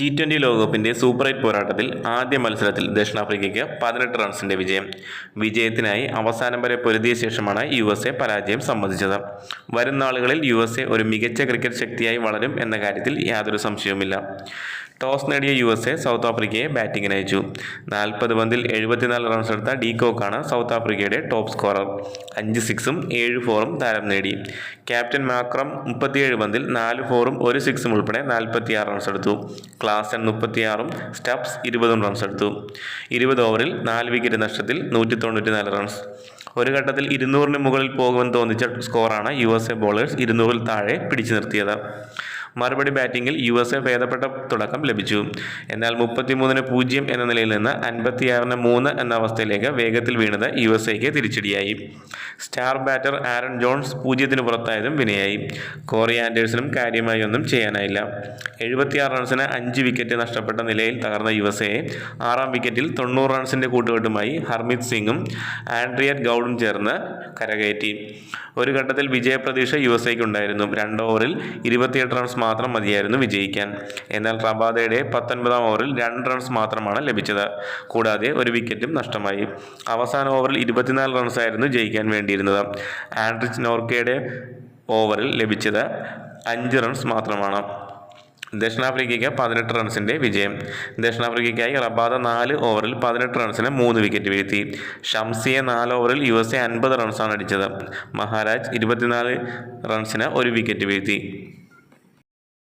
T twenty ലോകകപ്പിന്റെ super eight പോരാട്ടത്തിൽ ആദ്യ മത്സരത്തിൽ ദക്ഷിണാഫ്രിക്കയ്ക്ക് പതിനെട്ട് റൺസിന്റെ വിജയം. വിജയത്തിനായി അവസാനം വരെ പൊരുതിയ ശേഷമാണ് യു എസ് എ പരാജയം സമ്മതിച്ചത്. വരും നാളുകളിൽ യു എസ് എ ഒരു മികച്ച ക്രിക്കറ്റ് ശക്തിയായി വളരും എന്ന കാര്യത്തിൽ യാതൊരു സംശയവുമില്ല. ടോസ് നേടിയ യു എസ് എ സൗത്ത് ആഫ്രിക്കയെ ബാറ്റിംഗിന് അയച്ചു. നാൽപ്പത് പന്തിൽ എഴുപത്തിനാല് റൺസ് എടുത്ത ഡി കോക്കാണ് സൗത്ത് ആഫ്രിക്കയുടെ ടോപ്പ് സ്കോറർ അഞ്ച് സിക്സും ഏഴ് ഫോറും താരം നേടി. ക്യാപ്റ്റൻ മാക്രം മുപ്പത്തിയേഴ് പന്തിൽ നാല് ഫോറും ഒരു സിക്സും ഉൾപ്പെടെ നാൽപ്പത്തിയാറ് റൺസ് എടുത്തു. ക്ലാസൻ മുപ്പത്തിയാറും സ്റ്റബ്സ് ഇരുപതും റൺസ് എടുത്തു. ഇരുപത് ഓവറിൽ നാല് വിക്കറ്റ് നഷ്ടത്തിൽ നൂറ്റി തൊണ്ണൂറ്റിനാല് റൺസ് ഒരു ഘട്ടത്തിൽ ഇരുന്നൂറിന് മുകളിൽ പോകുമെന്ന് തോന്നിച്ച സ്കോറാണ് യു എസ് എ ബോളേഴ്സ് ഇരുന്നൂറിൽ താഴെ പിടിച്ചു നിർത്തിയത്. മറുപടി ബാറ്റിംഗിൽ യു എസ് എ ഭേദപ്പെട്ട തുടക്കം ലഭിച്ചു. എന്നാൽ മുപ്പത്തിമൂന്നിന് പൂജ്യം എന്ന നിലയിൽ നിന്ന് അൻപത്തിയാറിന് മൂന്ന് എന്ന അവസ്ഥയിലേക്ക് വേഗത്തിൽ വീണത് യു എസ് എക്ക് തിരിച്ചടിയായി. സ്റ്റാർ ബാറ്റർ ആരൺ ജോൺസ് പൂജ്യത്തിന് പുറത്തായതും വിനയായി. കോറി ആൻഡേഴ്സിനും കാര്യമായി ഒന്നും ചെയ്യാനായില്ല. എഴുപത്തിയാറ് റൺസിന് അഞ്ച് വിക്കറ്റ് നഷ്ടപ്പെട്ട നിലയിൽ തകർന്ന യു എസ് എയെ ആറാം വിക്കറ്റിൽ തൊണ്ണൂറ് റൺസിന്റെ കൂട്ടുകെട്ടുമായി ഹർമിത് സിംഗും ആൻഡ്രിയറ്റ് ഗൗഡും ചേർന്ന് കരകയറ്റി. ഒരു ഘട്ടത്തിൽ വിജയപ്രതീക്ഷ യു എസ് എക്ക് ഉണ്ടായിരുന്നു. രണ്ട് ഓവറിൽ ഇരുപത്തിയെട്ട് റൺസ് മാത്രം മതിയായിരുന്നു വിജയിക്കാൻ. എന്നാൽ റബാദയുടെ പത്തൊൻപതാം ഓവറിൽ രണ്ട് റൺസ് മാത്രമാണ് ലഭിച്ചത്. കൂടാതെ ഒരു വിക്കറ്റും നഷ്ടമായി. അവസാന ഓവറിൽ ഇരുപത്തിനാല് റൺസായിരുന്നു ജയിക്കാൻ വേണ്ടിയിരുന്നത്. ആൻഡ്രിച്ച് നോർക്കയുടെ ഓവറിൽ ലഭിച്ചത് അഞ്ച് റൺസ് മാത്രമാണ്. ദക്ഷിണാഫ്രിക്കയ്ക്ക് പതിനെട്ട് റൺസിന്റെ വിജയം. ദക്ഷിണാഫ്രിക്കയ്ക്കായി റബാദ നാല് ഓവറിൽ പതിനെട്ട് റൺസിന് മൂന്ന് വിക്കറ്റ് വീഴ്ത്തി. ഷംസിയെ നാല് ഓവറിൽ യു എസ് എ അൻപത് റൺസാണ് അടിച്ചത്. മഹാരാജ് ഇരുപത്തിനാല് റൺസിന് ഒരു വിക്കറ്റ് വീഴ്ത്തി.